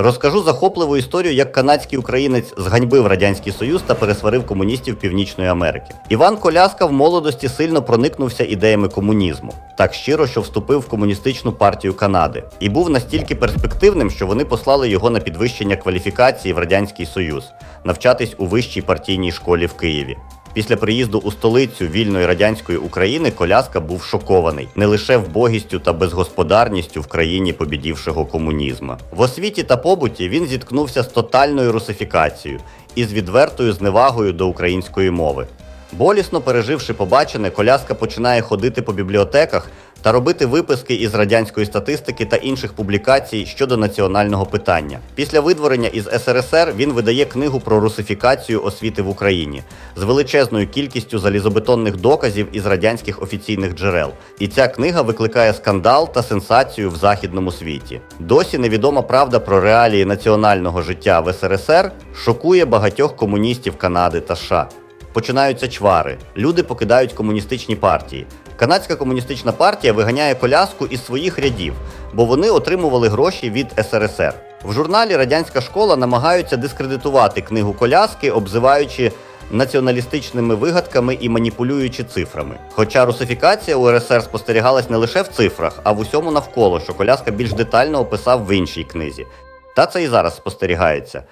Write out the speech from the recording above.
Розкажу захопливу історію, як канадський українець зганьбив радянський союз та пересварив комуністів Північної Америки. Іван Коляска в молодості сильно проникнувся ідеями комунізму, так щиро, що вступив в комуністичну партію Канади, і був настільки перспективним, що вони послали його на підвищення кваліфікації в радянський союз, навчатись у вищій партійній школі в Києві. Після приїзду у столицю вільної радянської України Коляска був шокований не лише вбогістю та безгосподарністю в країні побідівшого комунізму. В освіті та побуті він зіткнувся з тотальною русифікацією і з відвертою зневагою до української мови. Болісно переживши побачене, коляска починає ходити по бібліотеках та робити виписки із радянської статистики та інших публікацій щодо національного питання. Після видворення із СРСР він видає книгу про русифікацію освіти в Україні з величезною кількістю залізобетонних доказів із радянських офіційних джерел. І ця книга викликає скандал та сенсацію в західному світі. Досі невідома правда про реалії національного життя в СРСР шокує багатьох комуністів Канади та США. Починаються чвари. Люди покидають комуністичні партії. Канадська комуністична партія виганяє коляску із своїх рядів, бо вони отримували гроші від СРСР. В журналі Радянська школа намагаються дискредитувати книгу коляски, обзиваючи націоналістичними вигадками і маніпулюючи цифрами. Хоча русифікація у РСР спостерігалась не лише в цифрах, а в усьому навколо, що коляска більш детально описав в іншій книзі. Та це і зараз спостерігається.